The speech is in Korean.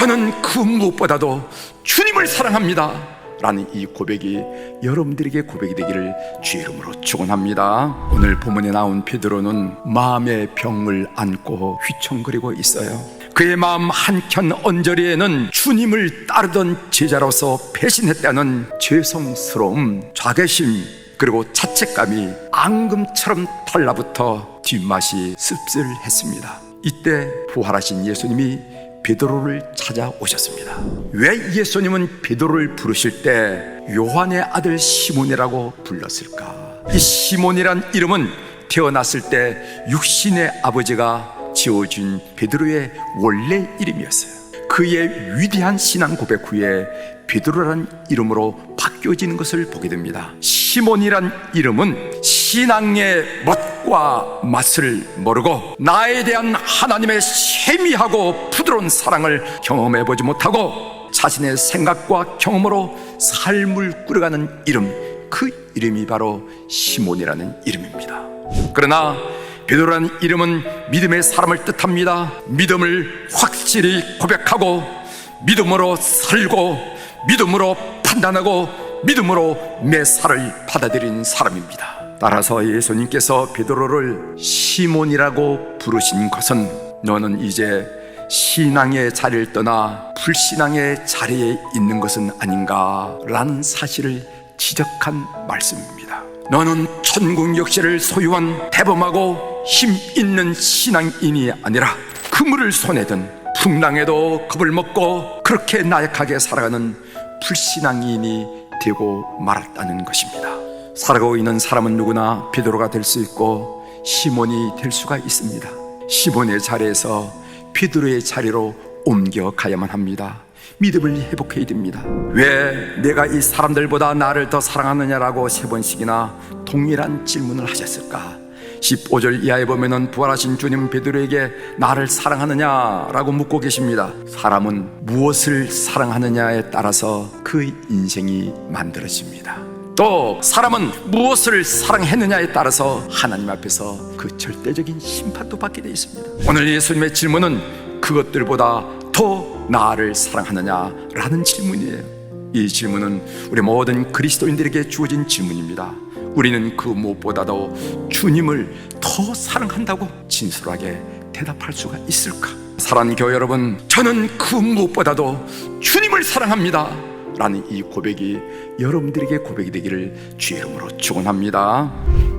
저는 그 무엇보다도 주님을 사랑합니다. 라는 이 고백이 여러분들에게 고백이 되기를 주의 이름으로 축원합니다. 오늘 본문에 나온 베드로는 마음의 병을 안고 휘청거리고 있어요. 그의 마음 한켠 언저리에는 주님을 따르던 제자로서 배신했다는 죄송스러움, 자괴심, 그리고 자책감이 앙금처럼 달라붙어 뒷맛이 씁쓸했습니다. 이때 부활하신 예수님이 베드로를 찾아오셨습니다. 왜 예수님은 베드로를 부르실 때 요한의 아들 시몬이라고 불렀을까? 이 시몬이란 이름은 태어났을 때 육신의 아버지가 지어준 베드로의 원래 이름이었어요. 그의 위대한 신앙 고백 후에 베드로란 이름으로 바뀌어지는 것을 보게 됩니다. 시몬이란 이름은 신앙의 멋 과 맛을 모르고 나에 대한 하나님의 세미하고 부드러운 사랑을 경험해 보지 못하고 자신의 생각과 경험으로 삶을 꾸려가는 이름 그 이름이 바로 시몬이라는 이름입니다. 그러나 베드로라는 이름은 믿음의 사람을 뜻합니다. 믿음을 확실히 고백하고 믿음으로 살고 믿음으로 판단하고 믿음으로 매사를 받아들이는 사람입니다. 따라서 예수님께서 베드로를 시몬이라고 부르신 것은 너는 이제 신앙의 자리를 떠나 불신앙의 자리에 있는 것은 아닌가라는 사실을 지적한 말씀입니다. 너는 천국 역사를 소유한 대범하고 힘 있는 신앙인이 아니라 그물을 손에 든 풍랑에도 겁을 먹고 그렇게 나약하게 살아가는 불신앙인이 되고 말았다는 것입니다. 살아가고 있는 사람은 누구나 베드로가 될 수 있고 시몬이 될 수가 있습니다. 시몬의 자리에서 베드로의 자리로 옮겨가야만 합니다. 믿음을 회복해야 됩니다. 왜 내가 이 사람들보다 나를 더 사랑하느냐라고 세 번씩이나 동일한 질문을 하셨을까? 15절 이하에 보면은 부활하신 주님 베드로에게 나를 사랑하느냐라고 묻고 계십니다. 사람은 무엇을 사랑하느냐에 따라서 그 인생이 만들어집니다. 또 사람은 무엇을 사랑했느냐에 따라서 하나님 앞에서 그 절대적인 심판도 받게 되어 있습니다. 오늘 예수님의 질문은 그것들보다 더 나를 사랑하느냐라는 질문이에요. 이 질문은 우리 모든 그리스도인들에게 주어진 질문입니다. 우리는 그 무엇보다도 주님을 더 사랑한다고 진솔하게 대답할 수가 있을까? 사랑하는 교회 여러분, 저는 그 무엇보다도 주님을 사랑합니다. 라는 이 고백이 여러분들에게 고백이 되기를 주의 이름으로 축원합니다.